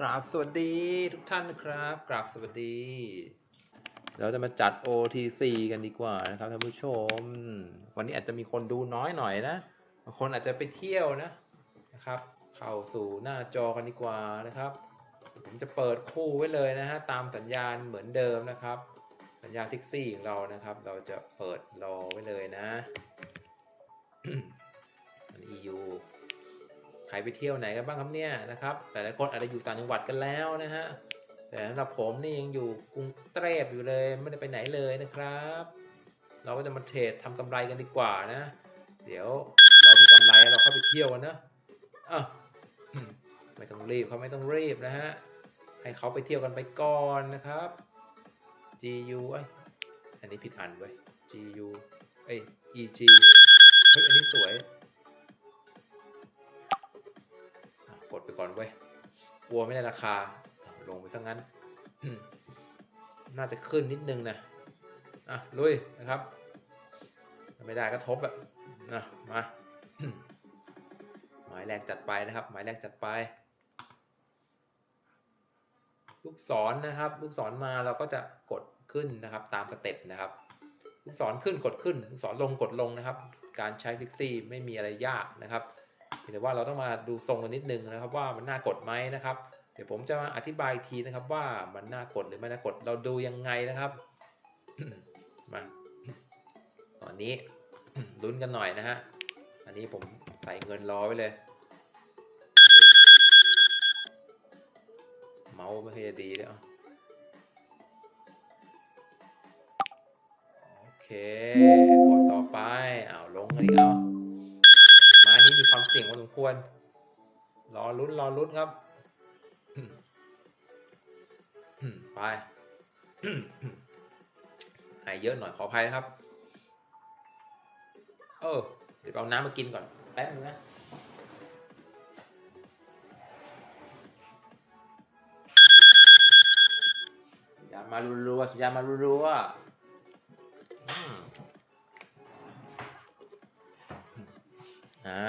กราบสวัสดีทุกท่านนะครับ กราบสวัสดี เราจะมาจัด OTC กันดีกว่านะครับท่านผู้ชม วันนี้อาจจะมีคนดูน้อยหน่อยนะบางคนอาจจะไปเที่ยวนะนะครับ เข้าสู่หน้าจอกันดีกว่านะครับ ผมจะเปิดคู่ไว้เลยนะฮะตามสัญญาณเหมือนเดิมนะครับ สัญญาณทิกซี่ของเรานะครับ เราจะเปิดรอไว้เลยนะอัน EU ใครไปเที่ยวไหนกันบ้างครับเนี่ยนะครับ แต่ละคนอาจจะอยู่ต่างจังหวัดกันแล้วนะฮะ แต่สำหรับผมนี่ยังอยู่กรุงเทพอยู่เลยไม่ได้ไปไหนเลยนะครับ เราก็จะมาเทรดทำกำไรกันดีกว่านะ เดี๋ยวเรามีกำไรแล้วเราเข้าไปเที่ยวกันนะอะไม่ต้องรีบเขาไม่ต้องรีบนะฮะ ให้เขาไปเที่ยวกันไปก่อนนะครับ GU ไออันนี้ผิดอันเว้ย GU เอ้ย EG เฮ้ยอันนี้สวย กดไปก่อนเว้ยกลัวไม่ได้ราคา ลงไปซะงั้น น่าจะขึ้นนิดนึงนะอะลุยนะครับไม่ได้ก็ทบอะนะมาหมายแรกจัดไปนะครับ หมายแรกจัดไป ลูกศรนะครับ ลูกศรมาเราก็จะกดขึ้นนะครับ ตามสเต็ปนะครับ ลูกศรขึ้นกดขึ้น ลูกศรลงกดลงนะครับ การใช้ฟิกซี่ไม่มีอะไรยากนะครับ แต่ว่าเราต้องมาดูทรงกันนิดนึงนะครับว่ามันน่ากดไหมนะครับ เดี๋ยวผมจะมาอธิบายทีนะครับว่ามันน่ากดหรือไม่น่ากดเราดูยังไงนะครับมาตอนนี้ลุ้นกันหน่อยนะฮะอันนี้ผมใส่เงินรอไว้เลยเมาส์ไม่ค่อยจะดีเลยอะโอเคกดต่อไปอ้าวลงกันอีกเอา มีความเสี่ยงพอสมควร รอลุ้นรอลุ้นครับไปหายเยอะหน่อยขออภัยนะครับ เออ เดี๋ยวเอาน้ำมากินก่อน แป๊บนึงนะสัญญามารัวๆสัญญามารัวๆ อ่า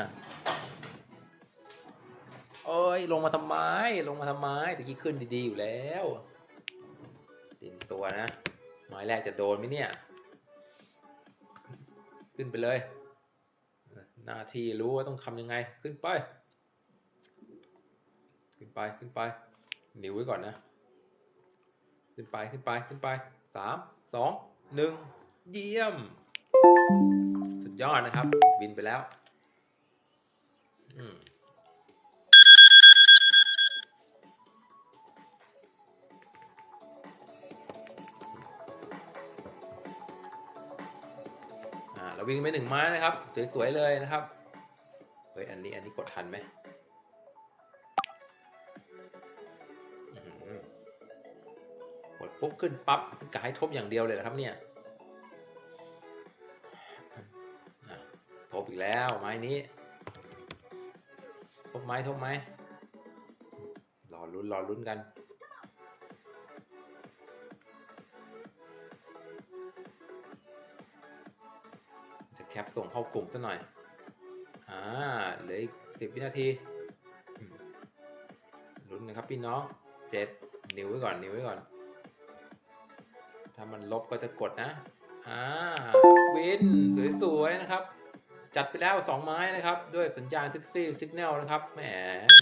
เอ้ยลงมาทำไมลงมาทำไมตะกี้ขึ้นดีๆอยู่แล้วเตรียมตัวนะหมายแรกจะโดนไหมเนี่ย ขึ้นไปเลย หน้าที่รู้ว่าต้องทำยังไงขึ้นไป ขึ้นไปขึ้นไปหนิวไว้ก่อนนะ ขึ้นไปขึ้นไปขึ้นไปสามสองหนึ่งเยี่ยม สุดยอดนะครับ บินไปแล้ว เราวิ่งไปหนึ่งไม้นะครับ สวยๆเลยนะครับ เฮ้ย อันนี้ อันนี้กดทันไหมกดปุ๊บขึ้นปั๊บกะให้ทบอย่างเดียวเลยเหรอครับเนี่ย ทบอีกแล้วไม้นี้ ทบไหมทบไหมรอลุ้นรอลุ้นกันจะแคปส่งเข้ากลุ่มซะหน่อย อ่า เหลืออีกสิบวินาที ลุ้นนะครับพี่น้องเจ็ดนิ้วไว้ก่อน นิ้วไว้ก่อน ถ้ามันลบก็จะกดนะ อ่า วิน สวยๆนะครับ จัดไปแล้วสองไม้นะครับ ด้วยสัญญาณซิกซี่สิกแนลนะครับแหม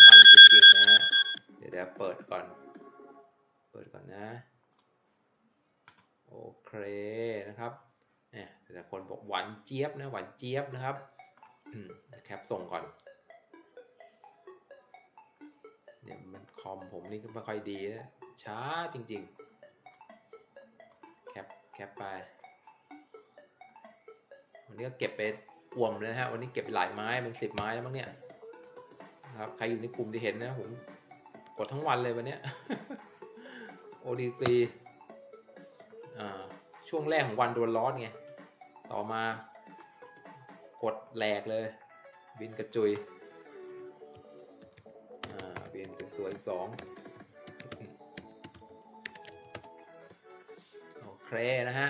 มันจริงๆนะ เดี๋ยวเดี๋ยวเปิดก่อน เปิดก่อนนะโอเคนะครับเนี่ยแต่คนบอกหวานเจี๊ยบนะหวานเจี๊ยบนะครับแคปส่งก่อนเนี่ยมันคอมผมนี่ก็ไม่ค่อยดีนะช้าจริงๆ แคปแคปไปวันนี้ก็เก็บไป อ่วมเลยนะฮะวันนี้เก็บหลายไม้เป็นสิบไม้แล้วมั้งเนี่ยครับใครอยู่ในกลุ่มที่เห็นนะผมกดทั้งวันเลยวันนี้ ODC อ่าช่วงแรกของวันโดนร้อนไง ต่อมากดแหลกเลย บินกระจุยอ่าบินสวยๆสองโอเคนะฮะ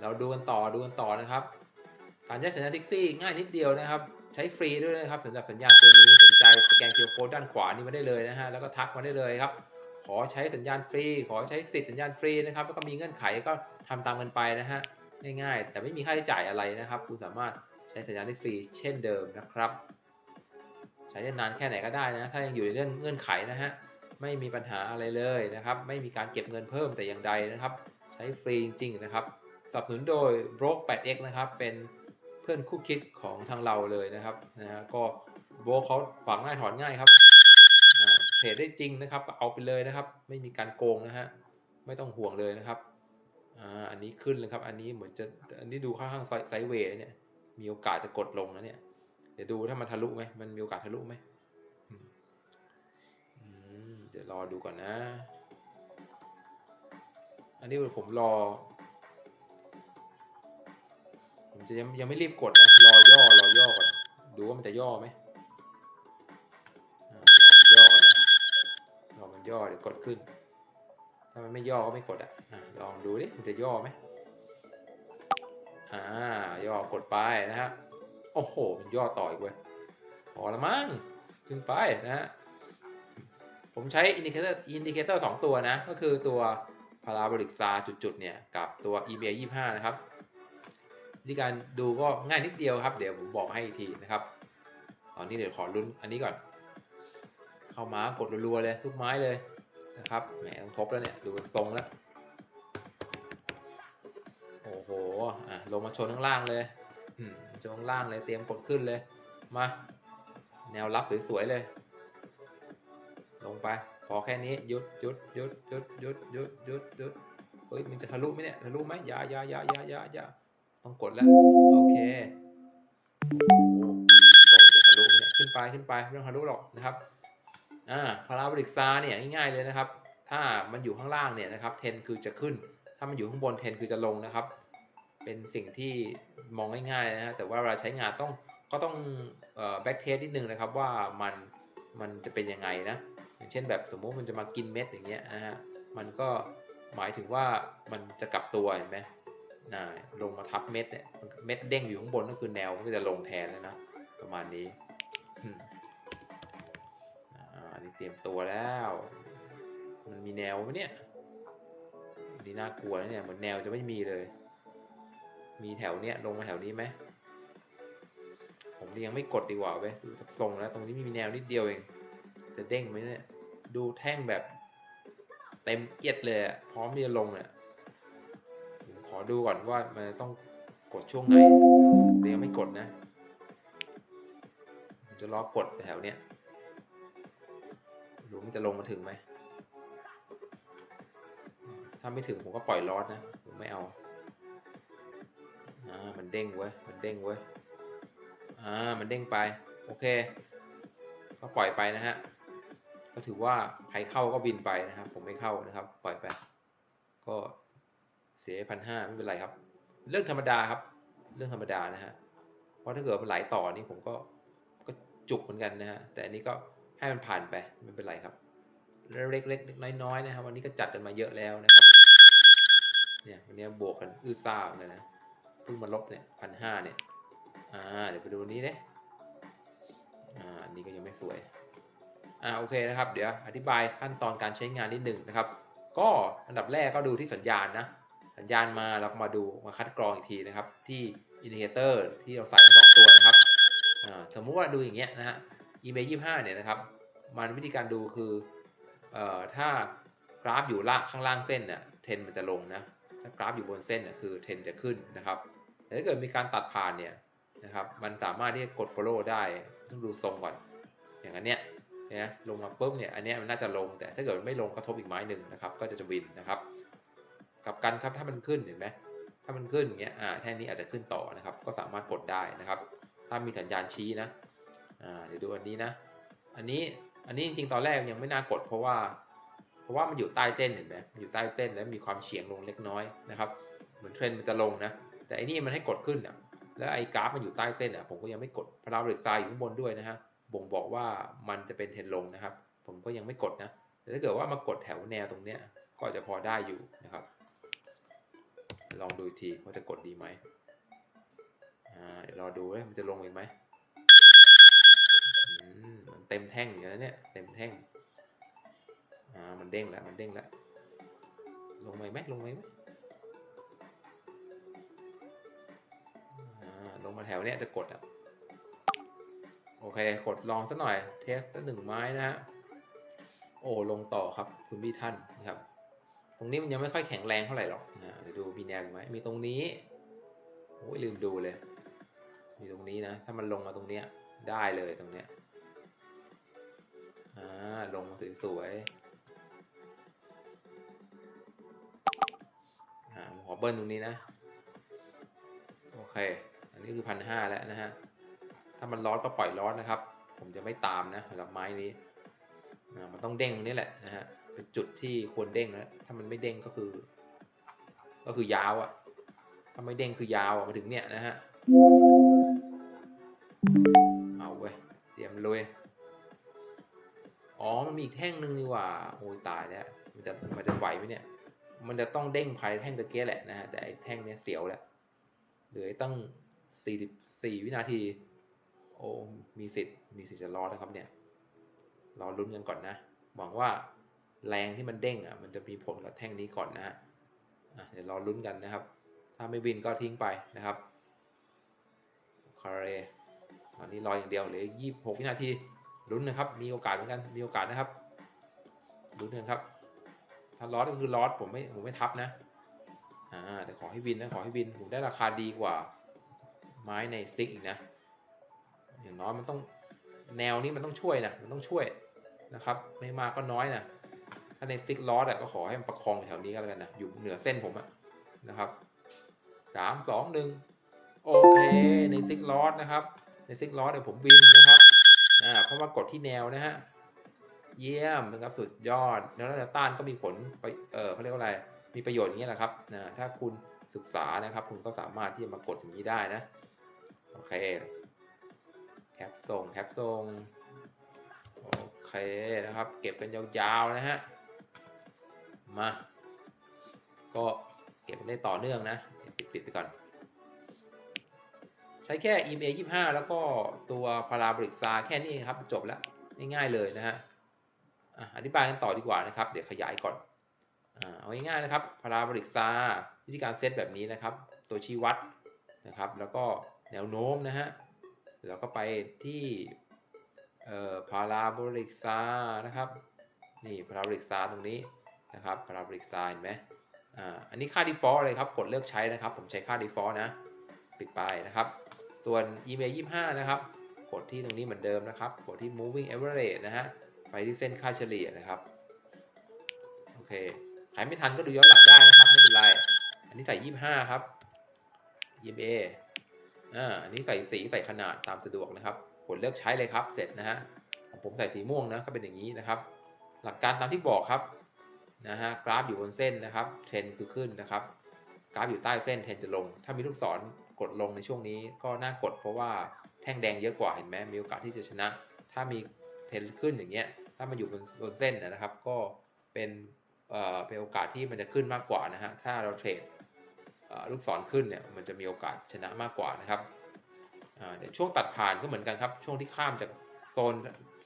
เราดูกันต่อดูกันต่อนะครับ การใช้สัญญาณท็กซี่ง่ายนิดเดียวนะครับ ใช้ฟรีด้วยนะครับสำหรับสัญญาณตัวนี้สนใจสแกน QR Code ด้านขวานี้มาได้เลยนะฮะแล้วก็ทักมาได้เลยครับ ขอใช้สัญญาณฟรี ขอใช้สิทธิสัญญาณฟรีนะครับแล้วก็มีเงื่อนไขก็ทำตามกันไปนะฮะง่ายๆ แต่ไม่มีค่าใช้จ่ายอะไรนะครับ คุณสามารถใช้สัญญาณได้ฟรีเช่นเดิมนะครับ ใช้ได้นานแค่ไหนก็ได้นะ ถ้ายังอยู่ในเรื่องเงื่อนไขนะฮะไม่มีปัญหาอะไรเลยนะครับ ไม่มีการเก็บเงินเพิ่มแต่อย่างใดนะครับ ใช้ฟรีจริงๆนะครับสนับสนุนโดย b r o k 8x นะครับเป็น พื่อนคู่คิดของทางเราเลยนะครับนะฮะก็โบเขาฝังง่ายถอนง่ายครับเทรดได้จริงนะครับ เอาไปเลยนะครับ ไม่มีการโกงนะฮะไม่ต้องห่วงเลยนะครับอันนี้ขึ้นเลยครับ อันนี้เหมือนจะอันนี้ดูค่อนข้างไซด์เวย์เนี่ย มีโอกาสจะกดลงนะเนี่ย เดี๋ยวดูถ้ามันทะลุไหมมันมีโอกาสทะลุไหมมเดี๋ยวรอดูก่อนนะ อันนี้ผมรอ ผมจะยังยังไม่รีบกดนะ รอย่อ รอย่อก่อน ดูว่ามันจะย่อไหมรอมันย่อก่อนนะ รอมันย่อเดี๋ยวกดขึ้น ถ้ามันไม่ย่อก็ไม่กดอะอะลองดูดิ มันจะย่อไหมอ่า ย่อกดไปนะฮะ โอ้โห มันย่อต่ออีกเว้ย พอละมั้งขึ้นไปนะฮะ ผมใช้อินดิเคเตอร์ อินดิเคเตอร์สองตัวนะ ก็คือตัวพาราโบลิกซาจุดๆเนี่ย กับตัว EBA 25 นะครับ วิธีการดูก็ง่ายนิดเดียวครับ เดี๋ยวผมบอกให้อีกทีนะครับตอนนี้เดี๋ยวขอลุ้นอันนี้ก่อน เข้ามากดรัวๆเลยทุกไม้เลยนะครับแหมต้องทบแล้วเนี่ยดูทรงแล้วโอ้โหอะลงมาชนข้างล่างเลยอืมชนข้างล่างเลยเตรียมกดขึ้นเลยมาแนวรับสวยๆเลย ลงไปพอแค่นี้หยุดหยุดหยุดหยุดหยุดหยุดหยุดหยุดเฮ้ยมันจะทะลุไหมเนี่ยทะลุไหมยายายายายายา ต้องกดแล้ว โอเคโอ้โหทรงจะทะลุเนี่ยขึ้นไปขึ้นไปไม่ต้องทะลุหรอกนะครับอ่าพาราโบลิกซาเนี่ยง่ายๆเลยนะครับ ถ้ามันอยู่ข้างล่างเนี่ยนะครับเทนคือจะขึ้น ถ้ามันอยู่ข้างบนเทนคือจะลงนะครับ เป็นสิ่งที่มองง่ายๆนะฮะแต่ว่าเวลาใช้งานต้องก็ต้องแบ็กเทสนิดนึงนะครับว่ามันมันจะเป็นยังไงนะอย่างเช่นแบบสมมุติมันจะมากินเม็ดอย่างเงี้ยนะฮะมันก็หมายถึงว่ามันจะกลับตัวเห็นไหม น่าลงมาทับเม็ดเนี่ยเม็ดเด้งอยู่ข้างบนก็คือแนวมันก็จะลงแทนแล้วนะประมาณนี้อ่านนี้เตรียมตัวแล้ว มันมีแนวไหมเนี่ยนี่น่ากลัวนะเนี่ยเหมือนแนวจะไม่มีเลย มีแถวเนี้ยลงมาแถวนี้ไหมผมยังไม่กดดีกว่าเว้ยดูจากทรงแล้ว ตรงนี้มีแนวนิดเดียวเอง จะเด้งไหมเนี่ย ดูแท่งแบบ เต็มเอียดเลยอะพร้อมที่จะลงเนี่ย อดูก่อนว่ามันต้องกดช่วงไหนยังไม่กดนะ จะรอกดแถวเนี้ยดูมันจะลงมาถึงไหม ถ้าไม่ถึงผมก็ปล่อยลอสนะ ผมไม่เอาอ่ามันเด้งเว้ย มันเด้งเว้ย อ่า มันเด้งไป โอเค ก็ปล่อยไปนะฮะ ก็ถือว่าใครเข้าก็บินไปนะครับ ผมไม่เข้านะครับ ปล่อยไป ก็ สียพันห้าไม่เป็นไรครับ เรื่องธรรมดาครับ เรื่องธรรมดานะฮะเพราะถ้าเกิดมันไหลต่อนี่ผมก็ก็จุกเหมือนกันนะฮะแต่อันนี้ก็ให้มันผ่านไปไม่เป็นไรครับเล็กเล็กๆน้อยๆนะครับ วันนี้ก็จัดกันมาเยอะแล้วนะครับ เนี่ยวันนี้บวกกันอื้อซ่าเลยนะเพิ่งมาลบเนี่ยพันห้าเนี่ยอ่าเดี๋ยวไปดูนี้เด้อ่าอันนี้ก็ยังไม่สวยอ่าโอเคนะครับ เดี๋ยวอธิบายขั้นตอนการใช้งานนิดหนึ่งนะครับ ก็อันดับแรกก็ดูที่สัญญาณนะ สัญญาณมาเราก็มาดูมาคัดกรองอีกทีนะครับ ที่อินดิเคเตอร์ที่เราใส่ทั้งสองตัวนะครับสมมุติว่าดูอย่างเงี้ยนะฮะ e m a ยี่ห้าเนี่ยนะครับมันวิธีการดูคือเอ่อถ้ากราฟอยู่ล่างข้างล่างเส้นเนี่ยเทรนมันจะลงนะถ้ากราฟอยู่บนเส้นเนี่ยคือเทรนจะขึ้นนะครับแต่ถ้าเกิดมีการตัดผ่านเนี่ยนะครับมันสามารถที่จะกด follow ได้ต้องดูทรงก่อน อย่างอันเนี้ยนะลงมาปุ๊บเนี่ยอันเนี้ยมันน่าจะลงแต่ถ้าเกิดไม่ลงกระทบอีกไม้หนึ่งนะครับ ก็จะจะวินนะครับ กับกันครับถ้ามันขึ้นเห็นไหมถ้ามันขึ้นอย่างเงี้ยอ่าแท่นี้อาจจะขึ้นต่อนะครับ ก็สามารถกดได้นะครับ ถ้ามีสัญญาณชี้นะอ่าเดี๋ยวดูอันนี้นะ อันนี้อันนี้จริงๆตอนแรกยังไม่น่ากดเพราะว่า เพราะว่ามันอยู่ใต้เส้นเห็นไหมอยู่ใต้เส้นแล้วมีความเฉียงลงเล็กน้อยนะครับเหมือนเทรนมันจะลงนะแต่อันนี้มันให้กดขึ้นอะแล้วไอ้กราฟมันอยู่ใต้เส้นอะผมก็ยังไม่กดพาราโบลิกไซด์อยู่ข้างบนด้วยนะฮะบ่งบอกว่ามันจะเป็นเทรนลงนะครับ ผมก็ยังไม่กดนะแต่ถ้าเกิดว่ามากดแถวแนวตรงเนี้ยก็จะพอได้อยู่นะครับ ลองดูทีว่าจะกดดีไหมเดี๋ยวรอดูว่ามันจะลงอีกไหมมันเต็มแท่งอยู่แล้วเนี่ยเต็มแท่งอ่ามันเด้งแล้วมันเด้งแล้วลงไหมไหมลงไหมไหมอ่าลงมาแถวเนี้ยจะกดอะโอเคกดลองสักหน่อยเทสสักหนึ่งไม้นะฮะโอ้ลงต่อครับคุณพี่ท่านนะครับ ตรงนี้มันยังไม่ค่อยแข็งแรงเท่าไหร่หรอกนะเดี๋ยวดูมีแนวไหมมีตรงนี้โอ้ยลืมดูเลย มีตรงนี้นะ ถ้ามันลงมาตรงเนี้ยได้เลยตรงเนี้ยอ่าลงมาสวยๆอ่าขอเบิ้ลตรงนี้นะ โอเค อันนี้คือพันห้าแล้วนะฮะ ถ้ามันร้อนก็ปล่อยร้อนนะครับ ผมจะไม่ตามนะสำหรับไม้นี้ มันต้องเด้งตรงนี้แหละนะฮะ เป็นจุดที่ควรเด้งนะถ้ามันไม่เด้งก็คือ ก็คือยาวอะถ้าไม่เด้งคือยาวอะมาถึงเนี่ยนะฮะเอาเว้ยเตรียมเลยอ๋อมันมีอีกแท่งหนึ่งนี่หว่าโอ้ยตายแล้วมันจะมันจะไหวไหมเนี่ย มันจะต้องเด้งภายในแท่งตะเกียแหละนะฮะแต่ไอ้แท่งเนี้ยเสียวแหละเหลือตั้งสี่สิบสี่วินาที โอ้มีสิทธิ์มีสิทธิ์จะรอนะครับเนี่ยรอลุ้นกันก่อนนะหวังว่า แรงที่มันเด้งอะมันจะมีผลกับแท่งนี้ก่อนนะฮะเดี๋ยวรอลุ้นกันนะครับ ถ้าไม่บินก็ทิ้งไปนะครับคาเรตอนนี้รออย่างเดียวเหลือยี่สิบหกวินาทีลุ้นนะครับ มีโอกาสเหมือนกัน มีโอกาสนะครับลุ้นกันครับ ถ้าลอสก็คือลอสผมไม่ผมไม่ทับนะอ่าแต่ขอให้บินนะขอให้บินผมได้ราคาดีกว่าไม้ในซิกอีกนะ อย่างน้อยมันต้องแนวนี้มันต้องช่วยนะมันต้องช่วยนะครับ ไม่มากก็น้อยนะ ถ้าในซิกลอสอะก็ขอให้มันประคองแถวนี้ก็แล้วกันนะอยู่เหนือเส้นผมอะนะครับสามสองหนึ่งโอเคในซิกลอสนะครับ ในซิกลอสเนี่ยผมวินนะครับอ่าเพราะว่ากดที่แนวนะฮะเยี่ยมนะครับสุดยอดแล้วแนวต้านก็มีผลไปเออเขาเรียกว่าอะไรมีประโยชน์อย่างนี้แหละครับนะถ้าคุณศึกษานะครับ คุณก็สามารถที่จะมากดอย่างนี้ได้นะโอเคแคปส่งแคปส่งโอเคนะครับ เก็บกันยาวๆนะฮะ มา ก็เก็บได้ต่อเนื่องนะปิดปิดไปก่อน ใช้แค่ EMA 25 แล้วก็ตัวพาราบริกซาแค่นี้ครับจบแล้วง่ายๆเลยนะฮะอธิบายกันต่อดีกว่านะครับ เดี๋ยวขยายก่อนเอาง่ายๆนะครับพาราบริกซาวิธีการเซตแบบนี้นะครับ ตัวชี้วัดนะครับ แล้วก็แนวโน้มนะฮะแล้วก็ไปที่พาราบริกซานะครับ นี่พาราบริกซาตรงนี้ นะครับพาราบริกซาเห็นไหมอ่าอันนี้ค่า default เลยครับกดเลือกใช้นะครับ ผมใช้ค่า default นะปิดไปนะครับ ส่วน email 25 นะครับ กดที่ตรงนี้เหมือนเดิมนะครับ กดที่ moving average นะฮะไปที่เส้นค่าเฉลี่ยนะครับโอเคใครไม่ทันก็ดูย้อนหลังได้นะครับ ไม่เป็นไร อันนี้ใส่ 25 ครับ ema อ่าอันนี้ใส่สีใส่ขนาดตามสะดวกนะครับกดเลือกใช้เลยครับเสร็จนะฮะผมใส่สีม่วงนะก็เป็นอย่างนี้นะครับ หลักการตามที่บอกครับ นะฮะกราฟอยู่บนเส้นนะครับเทรนคือขึ้นนะครับ กราฟอยู่ใต้เส้นเทรนจะลง ถ้ามีลูกศรกดลงในช่วงนี้ก็น่ากดเพราะว่าแท่งแดงเยอะกว่าเห็นไหมมีโอกาสที่จะชนะ ถ้ามีเทรนขึ้นอย่างเงี้ยถ้ามันอยู่บนบนเส้นนะครับ ก็เป็นเอ่อเป็นโอกาสที่มันจะขึ้นมากกว่านะฮะถ้าเราเทรดลูกศรขึ้นเนี่ยมันจะมีโอกาสชนะมากกว่านะครับเดี๋ยวช่วงตัดผ่านก็เหมือนกันครับ ช่วงที่ข้ามจากโซน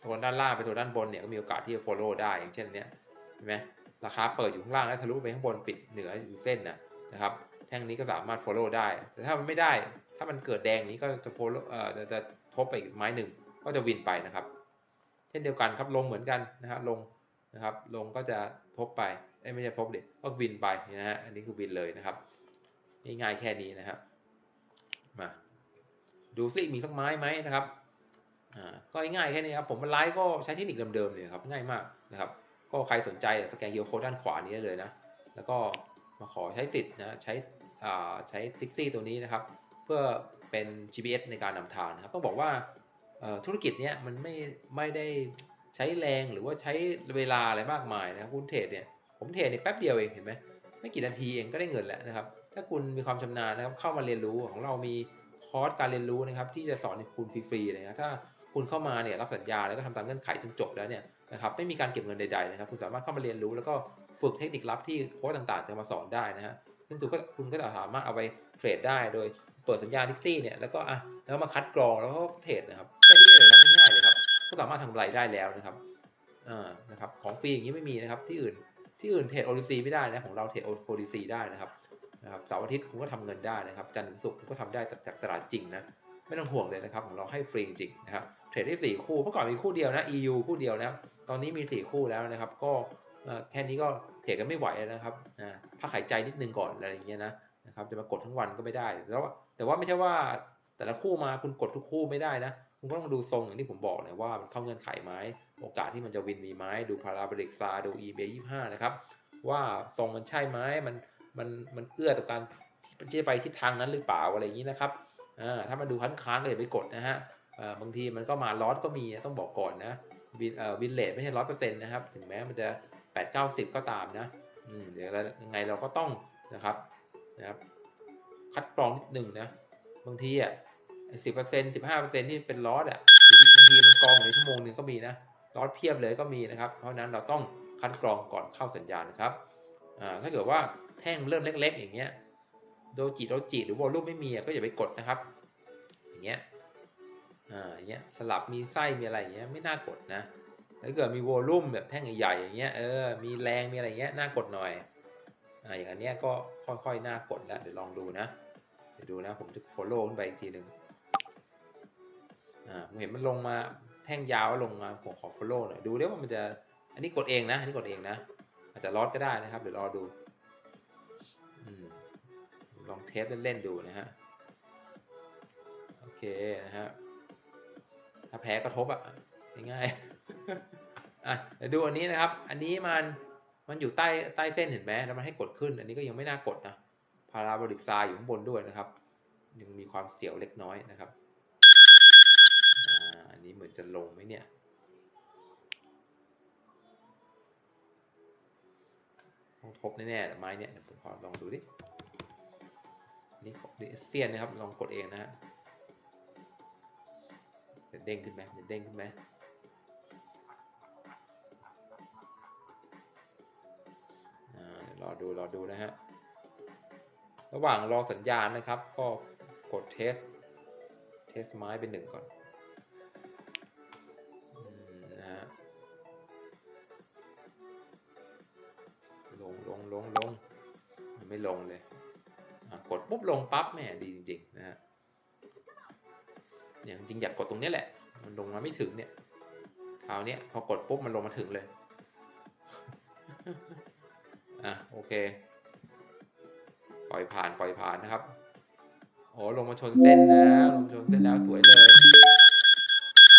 โซนด้านล่างไปโซนด้านบนเนี่ยก็มีโอกาสที่จะ follow ได้อย่างเช่นเนี้ยเห็นไหม ราคาเปิดอยู่ข้างล่างแล้วทะลุไปข้างบนปิดเหนืออยู่เส้นนะนะครับแท่งนี้ก็สามารถ follow ได้ แต่ถ้ามันไม่ได้ถ้ามันเกิดแดงนี้ก็จะ follow เอ่อจะทบไปอีกไม้หนึ่งก็จะวินไปนะครับ เช่นเดียวกันครับลงเหมือนกันนะครับลงนะครับลงก็จะทบไปเอ้ไม่ใช่ทบเด็ก็วินไปนะฮะอันนี้คือวินเลยนะครับง่ายๆแค่นี้นะครับมาดูซิมีสักไม้ไหมนะครับอ่าก็ง่ายแค่นี้ครับผมมาไลฟ์ก็ใช้เทคนิคเดิมๆเลยครับง่ายมากนะครับ ก็ใครสนใจสแกน QR Code ด้านขวานี้ได้เลยนะ แล้วก็มาขอใช้สิทธิ์นะใช้ใช้ทิกซี่ตัวนี้นะครับ เพื่อเป็น GPS ในการนำทางนะครับ ต้องบอกว่าธุรกิจเนี้ยมันไม่ไม่ได้ใช้แรงหรือว่าใช้เวลาอะไรมากมายนะครับคุณเทรดเนี่ยผมเทรดเนี่ยแป๊บเดียวเองเห็นไหมไม่กี่นาทีเองก็ได้เงินแล้วนะครับ ถ้าคุณมีความชำนาญนะครับเข้ามาเรียนรู้ของเรามีคอร์สการเรียนรู้นะครับที่จะสอนให้คุณฟรีๆเลยนะถ้าคุณเข้ามาเนี่ยรับสัญญาแล้วก็ทำตามเงื่อนไขจนจบแล้วเนี่ย นะครับไม่มีการเก็บเงินใดๆนะครับ คุณสามารถเข้ามาเรียนรู้แล้วก็ฝึกเทคนิคลับที่โค้ชต่างๆ จะมาสอนได้นะฮะซึ่งคุณก็คุณก็สามารถเอาไปเทรดได้โดยเปิดสัญญาณทิกซี่เนี่ยแล้วก็อะแล้วมาคัดกรองแล้วก็เทรดนะครับแค่นี้เลยครับง่ายๆเลยครับก็สามารถทำไรได้แล้วนะครับอ่านะครับของฟรีอย่างนี้ไม่มีนะครับที่อื่นที่อื่นเทรด OTC ไม่ได้นะของเราเทรด OTC ได้นะครับนะครับเสาร์อาทิตย์คุณก็ทำเงินได้นะครับจันทร์ถึงศุกร์คุณก็ทำได้จากตลาดจริงนะ ไม่ต้องห่วงเลยนะครับของเราให้ฟรีจริงนะครับเทรดได้สี่คู่เมื่อก่อนมีคู่เดียวนะ EU คู่เดียวนะตอนนี้มีสี่คู่แล้วนะครับ ก็แค่นี้ก็เทรดกันไม่ไหวแล้วนะครับพักหายใจนิดนึงก่อนอะไรอย่างเงี้ยนะนะครับจะมากดทั้งวันก็ไม่ได้แต่ว่าแต่ว่าไม่ใช่ว่าแต่ละคู่มาคุณกดทุกคู่ไม่ได้นะคุณก็ต้องดูทรงอย่างที่ผมบอกนะว่ามันเข้าเงื่อนไขไหมโอกาสที่มันจะวินมีไหมดูพาราบริกซาดู e b 25 นะครับ ว่าทรงมันใช่ไหมมันมันมันเอื้อต่อการที่จะไปทิศทางนั้นหรือเปล่าอะไรอย่างนี้นะครับ อถ้ามันดูค้านค้านๆก็อย่าไปกดนะฮะอ่าบางทีมันก็มาลอสก็มีต้องบอกก่อนนะวินเอ่อวินเลทไม่ใช่ร้อยเปอร์เซ็นต์นะครับ ถึงแม้มันจะแปดเก้าสิบก็ตามนะอืมเดี๋ยวยังไงเราก็ต้องนะครับนะครับ คัดกรองนิดหนึ่งนะ บางทีอะสิบเปอร์เซ็นต์สิบห้าเปอร์เซ็นต์ที่เป็นลอสอะบางทีมันกรองในชั่วโมงหนึ่งก็มีนะลอสเพียบเลยก็มีนะครับ เพราะฉะนั้นเราต้องคัดกรองก่อนเข้าสัญญาณนะครับอ่าถ้าเกิดว่าแท่งเริ่มเล็ก ๆ อย่างเงี้ย โดจิโดจิหรือวอลลุ่มไม่มีก็อย่าไปกดนะครับ อย่างเงี้ยอ่าอย่างเงี้ยสลับมีไส้มีอะไรอย่างเงี้ยไม่น่ากดนะถ้าเกิดมีวอลลุ่มแบบแท่งใหญ่ๆอย่างเงี้ยเออมีแรงมีอะไรอย่างเงี้ยน่ากดหน่อยอ่าอย่างอันเนี้ยก็ค่อยๆน่ากดแล้วเดี๋ยวลองดูนะเดี๋ยวดูนะผมจะ follow ขึ้นไปอีกทีหนึ่งอ่าผมเห็นมันลงมาแท่งยาวลงมาผมขอ follow หน่อยดูเดิว่ามันจะอันนี้กดเองนะอันนี้กดเองนะ อาจจะลอดก็ได้นะครับเดี๋ยวรอดู ลองเทสเล่นๆดูนะฮะ โอเคนะฮะ ถ้าแพ้ก็ทบอะง่ายๆอะเดี๋ยวดูอันนี้นะครับ อันนี้มันมันอยู่ใต้ใต้เส้นเห็นไหมแล้วมันให้กดขึ้น อันนี้ก็ยังไม่น่ากดนะพาราบริกซาอยู่ข้างบนด้วยนะครับ ยังมีความเสียวเล็กน้อยนะครับอันนี้เหมือนจะลงไหมเนี่ยต้องทบแน่ๆแต่ไม้เนี่ยผมขอลองดูดิ นี่ของดิเซียนนะครับ ลองกดเองนะฮะจะเด้งขึ้นไหมจะเด้งขึ้นไหมรอดู รอดูนะฮะ ระหว่างรอสัญญาณนะครับ ก็กดเทส เทสไม้เป็นหนึ่งก่อนนะฮะ ลงลงลงลง ไม่ลงเลย กดปุ๊บลงปั๊บแม่ดีจริงๆนะฮะเนี่ยจริงอยากกดตรงนี้แหละ มันลงมาไม่ถึงเนี่ยคราวนี้พอกดปุ๊บมันลงมาถึงเลยอะโอเคปล่อยผ่านปล่อยผ่านนะครับโอ้ลงมาชนเส้นแล้วลงมาชนเส้นแล้วสวยเลย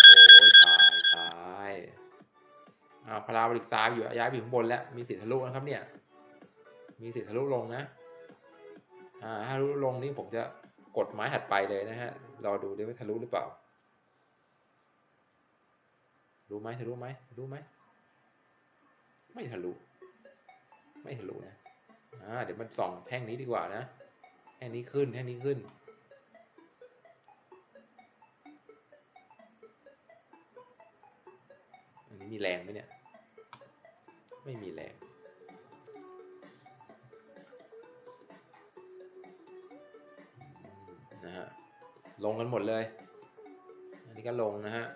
โอ้ยตายตายอ่าพาราบริกซาอยู่ย้ายไปข้างบนแล้วมีสิทธิ์ทะลุนะครับเนี่ยมีสิทธิ์ทะลุลงนะ ถ้าทะลุลงนี่ผมจะกดไม้ถัดไปเลยนะฮะ รอดูดิว่าทะลุหรือเปล่า รู้ไหมทะลุไหมรู้ไหม ไม่ทะลุ ไม่ทะลุนะอ่าเดี๋ยวมันส่องแท่งนี้ดีกว่านะ แท่งนี้ขึ้น แท่งนี้ขึ้น อันนี้มีแรงไหมเนี่ย ไม่มีแรง ลงกันหมดเลย อันนี้ก็ลงนะฮะ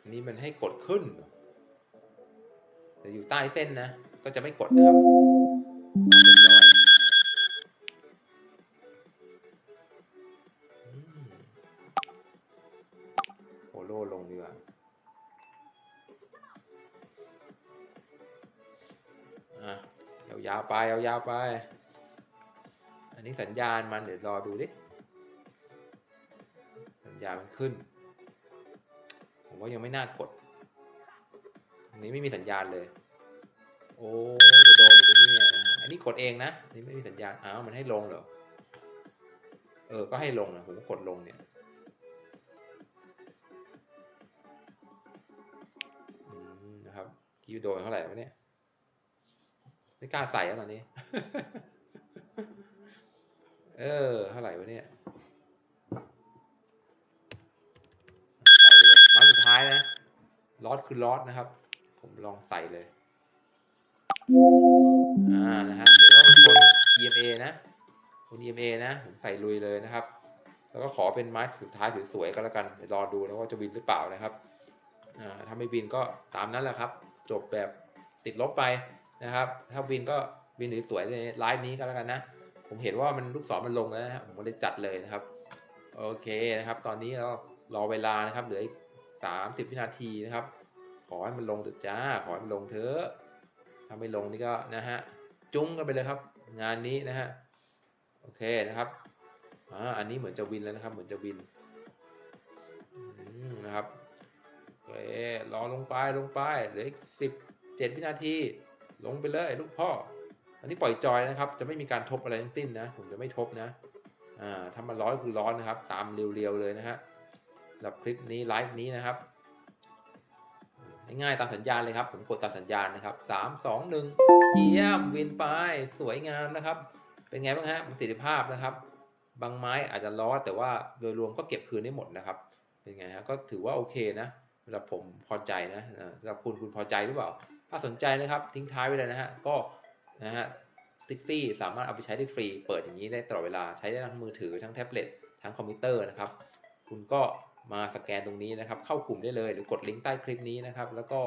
อันนี้มันให้กดขึ้น แต่อยู่ใต้เส้นนะ ก็จะไม่กดนะครับ ยาวไปยาวไป อันนี้สัญญาณมันเดี๋ยวรอดูดิ สัญญาณมันขึ้น ผมว่ายังไม่น่ากดอันนี้ไม่มีสัญญาณเลย โอ้จะโดนอีกแล้วเนี่ยอันนี้กดเองนะนนี้ไม่มีสัญญาณอ้าวมันให้ลงเหรอ เออ ก็ให้ลงนะผมก็กดลงเนี่ยอืมนะครับคิวโดนเท่าไหร่วะเนี่ย ไม่กล้าใส่แล้วตอนนี้ เออ เท่าไหร่วะเนี่ยใส่ไปเลยม้สุดท้ายนะลอสคือลอสนะครับ ผมลองใส่เลย อ่า นะฮะ เห็นว่ามันชน EMA นะคุณ EMA นะ ผมใส่ลุยเลยนะครับ แล้วก็ขอเป็นไม้สุดท้ายสวยๆก็แล้วกัน เดี๋ยวรอดูนะว่าจะวินหรือเปล่านะครับ อ่า ถ้าไม่วินก็ตามนั้นแหละครับ จบแบบติดลบไป นะครับ ถ้าวินก็วินสวยๆในไลฟ์นี้ก็แล้วกันนะ ผมเห็นว่ามันลูกศรมันลงแล้วนะผมก็เลยจัดเลยนะครับ โอเคนะครับ ตอนนี้เรารอเวลานะครับ เหลืออีกสามสิบวินาทีนะครับ ขอให้มันลงเถอะจ้า ขอให้มันลงเถอะถ้าไม่ลงนี่ก็นะฮะ จุ้งกันไปเลยครับ งานนี้นะฮะ โอเคนะครับ อ่า อันนี้เหมือนจะวินแล้วนะครับ เหมือนจะวินนะครับโอเครอลงไป ลงไป เหลืออีกสิบเจ็ดวินาที ลงไปเลยลูกพ่อ อันนี้ปล่อยจอยนะครับ จะไม่มีการทบอะไรทั้งสิ้นนะ ผมจะไม่ทบนะ อ่าถ้ามันร้อนคือร้อนนะครับ ตามเรียวๆเลยนะฮะสำหรับคลิปนี้ไลฟ์นี้นะครับ ง่ายๆตามสัญญาณเลยครับ ผมกดตามสัญญาณนะครับสามสองหนึ่งเยี่ยมวินไปสวยงามนะครับ เป็นไงบ้างฮะประสิทธิภาพนะครับ บางไม้อาจจะร้อนแต่ว่าโดยรวมก็เก็บคืนได้หมดนะครับ เป็นไงฮะก็ถือว่าโอเคนะสำหรับผมพอใจนะสำหรับคุณคุณพอใจหรือเปล่า ถ้าสนใจนะครับทิ้งท้ายไว้เลยนะฮะก็นะฮะทิกซี่สามารถเอาไปใช้ได้ฟรี เปิดอย่างนี้ได้ตลอดเวลาใช้ได้ทั้งมือถือทั้งแท็บเล็ตทั้งคอมพิวเตอร์นะครับ คุณก็มาสแกนตรงนี้นะครับ เข้ากลุ่มได้เลย หรือกดลิงก์ใต้คลิปนี้นะครับ แล้วก็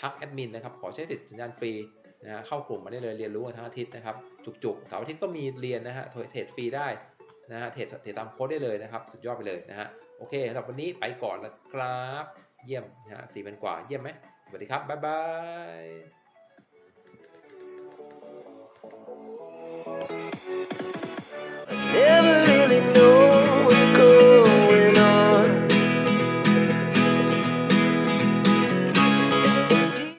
ทักแอดมินนะครับ ขอใช้สิทธิ์สัญญาณฟรีนะฮะเข้ากลุ่มมาได้เลยเรียนรู้กันทั้งอาทิตย์นะครับ จุกๆเสาร์อาทิตย์ก็มีเรียนนะฮะเทรดฟรีได้นะฮะเทรดเทรดตามโค้ดได้เลยนะครับ สุดยอดไปเลยนะฮะโอเคสำหรับวันนี้ไปก่อนแล้วครับ เยี่ยมนะฮะสี่พันกว่าเยี่ยมไหม สวัสดีครับ บ๊ายบาย